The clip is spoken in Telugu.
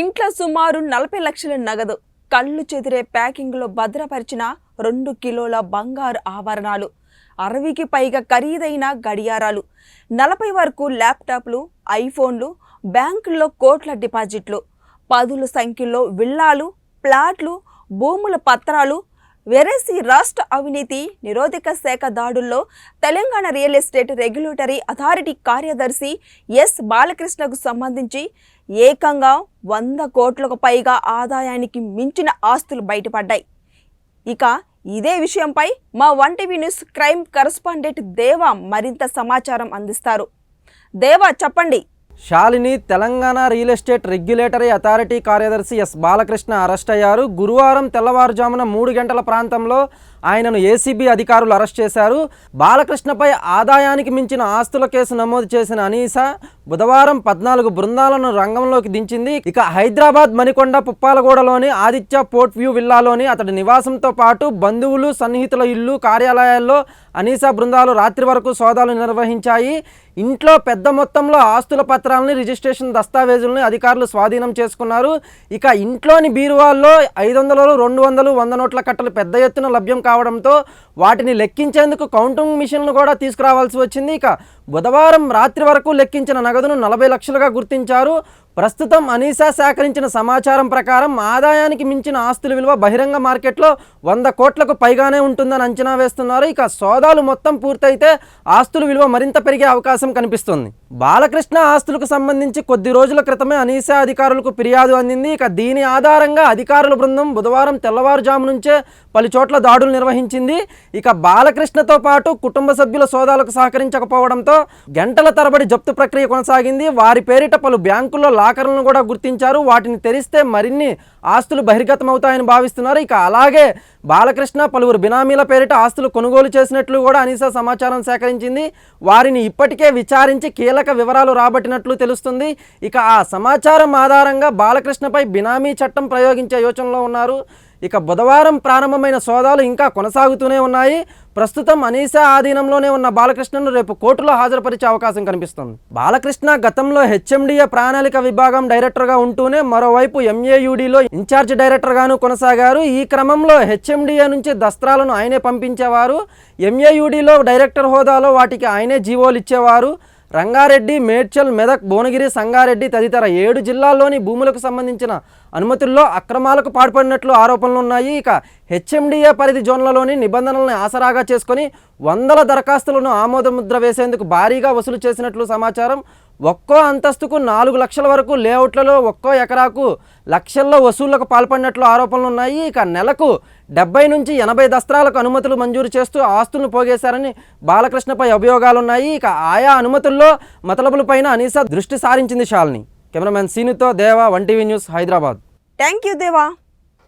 ఇంట్లో సుమారు నలభై లక్షల నగదు. కళ్ళు చెదిరే ప్యాకింగ్లో భద్రపరిచిన రెండు కిలోల బంగారు ఆభరణాలు. అరవైకి పైగా ఖరీదైన గడియారాలు. నలభై వరకు ల్యాప్టాప్లు ఐఫోన్లు బ్యాంకుల్లో కోట్ల డిపాజిట్లు. పదుల సంఖ్యలో విల్లాలు ప్లాట్లు భూముల పత్రాలు వెరసి రాష్ట్ర అవినీతి నిరోధక శాఖ దాడుల్లో Telangana real estate regulatory authority కార్యదర్శి ఎస్ బాలకృష్ణకు సంబంధించి ఏకంగా వంద కోట్లకు పైగా ఆదాయానికి మించిన ఆస్తులు బయటపడ్డాయి. ఇక ఇదే విషయంపై మా one TV news crime correspondent Deva మరింత సమాచారం అందిస్తారు. దేవా చెప్పండి. Shalini Telangana real estate regulatory authority కార్యదర్శి ఎస్ బాలకృష్ణ అరెస్ట్ అయ్యారు. గురువారం తెల్లవారుజామున మూడు గంటల ప్రాంతంలో ఆయనను ఏసీబీ అధికారులు అరెస్ట్ చేశారు. బాలకృష్ణపై ఆదాయానికి మించిన ఆస్తుల కేసు నమోదు చేసిన అనీసా బుధవారం పద్నాలుగు బృందాలను రంగంలోకి దించింది. ఇక హైదరాబాద్ మణికొండ పుప్పాలగూడలోని ఆదిత్య పోర్ట్ వ్యూ విల్లాలోని అతడి నివాసంతో పాటు బంధువులు సన్నిహితుల ఇల్లు కార్యాలయాల్లో అనీసా బృందాలు రాత్రి వరకు సోదాలు నిర్వహించాయి. ఇంట్లో పెద్ద మొత్తంలో ఆస్తుల పత్రాలని రిజిస్ట్రేషన్ దస్తావేజులని అధికారులు స్వాధీనం చేసుకున్నారు. ఇక ఇంట్లోని బీరువాల్లో ఐదు వందలు రెండు వందలు వంద నోట్ల కట్టలు పెద్ద ఎత్తున లభ్యం రావడంతో వాటిని లెక్కించేందుకు కౌంటింగ్ మిషన్లు కూడా తీసుకురావాల్సి వచ్చింది. ఇక బుధవారం రాత్రి వరకు లెక్కించిన నగదును నలభై లక్షలుగా గుర్తించారు. ప్రస్తుతం అనీసా సేకరించిన సమాచారం ప్రకారం ఆదాయానికి మించిన ఆస్తుల విలువ బహిరంగ మార్కెట్లో వంద కోట్లకు పైగానే ఉంటుందని అంచనా వేస్తున్నారు. ఇక సోదాలు మొత్తం పూర్తయితే ఆస్తుల విలువ మరింత పెరిగే అవకాశం కనిపిస్తుంది. బాలకృష్ణ ఆస్తులకు సంబంధించి కొద్ది రోజుల క్రితమే అనీసా అధికారులకు ఫిర్యాదు అందింది. ఇక దీని ఆధారంగా అధికారుల బృందం బుధవారం తెల్లవారుజాము నుంచే పలు చోట్ల దాడులు నిర్వహించింది. ఇక బాలకృష్ణతో పాటు కుటుంబ సభ్యుల సోదాలకు సహకరించకపోవడంతో గంటల తరబడి జప్తు ప్రక్రియ కొనసాగింది. వారి పేరిట పలు బ్యాంకుల్లో లాకర్లను కూడా గుర్తించారు. వాటిని తెరిస్తే మరిన్ని ఆస్తులు బహిర్గతమవుతాయని భావిస్తున్నారు. ఇక అలాగే బాలకృష్ణ పలువురు బినామీల పేరిట ఆస్తులు కొనుగోలు చేసినట్లు కూడా అనీసా సమాచారం సేకరించింది. వారిని ఇప్పటికే విచారించి కీలక వివరాలు రాబట్టినట్లు తెలుస్తుంది. ఇక ఆ సమాచారం ఆధారంగా బాలకృష్ణపై బినామీ చట్టం ప్రయోగించే యోచనలో ఉన్నారు. ఇక బుధవారం ప్రారంభమైన సోదాలు ఇంకా కొనసాగుతూనే ఉన్నాయి. ప్రస్తుతం అనీసా ఆధీనంలోనే ఉన్న బాలకృష్ణను రేపు కోర్టులో హాజరుపరిచే అవకాశం కనిపిస్తుంది. బాలకృష్ణ గతంలో హెచ్ఎండిఏ ప్రణాళిక విభాగం డైరెక్టర్గా ఉంటూనే మరోవైపు ఎంఏయుడిలో ఇన్ఛార్జ్ డైరెక్టర్గాను కొనసాగారు. ఈ క్రమంలో హెచ్ఎండిఏ నుంచి దస్త్రాలను ఆయనే పంపించేవారు. ఎంఏయుడిలో డైరెక్టర్ హోదాలో వాటికి ఆయనే జీవోలు ఇచ్చేవారు. రంగారెడ్డి మేడ్చల్ మెదక్ భువనగిరి సంగారెడ్డి తదితర ఏడు జిల్లాల్లోని భూములకు సంబంధించిన అనుమతుల్లో అక్రమాలకు పాల్పడినట్లు ఆరోపణలు ఉన్నాయి. ఇక హెచ్ఎండిఏ పరిధి జోన్లలోని నిబంధనలను ఆసరాగా చేసుకొని వందల దరఖాస్తులను ఆమోదముద్ర వేసేందుకు భారీగా వసూలు చేసినట్లు సమాచారం ఒక్కో అంతస్తుకు నాలుగు లక్షల వరకు లేఅవుట్లలో ఒక్కో ఎకరాకు లక్షల్లో వసూళ్ళకు పాల్పడినట్లు ఆరోపణలు ఉన్నాయి. ఇక నెలకు డెబ్బై నుంచి ఎనభై దస్త్రాలకు అనుమతులు మంజూరు చేస్తూ ఆస్తులను పోగేశారని బాలకృష్ణపై అభియోగాలున్నాయి. ఇక ఆయా అనుమతుల్లో మతలబులపైన అనీస దృష్టి సారించింది Shalini. Cameraman సీనుతో Deva one TV news Hyderabad. Thank you Deva.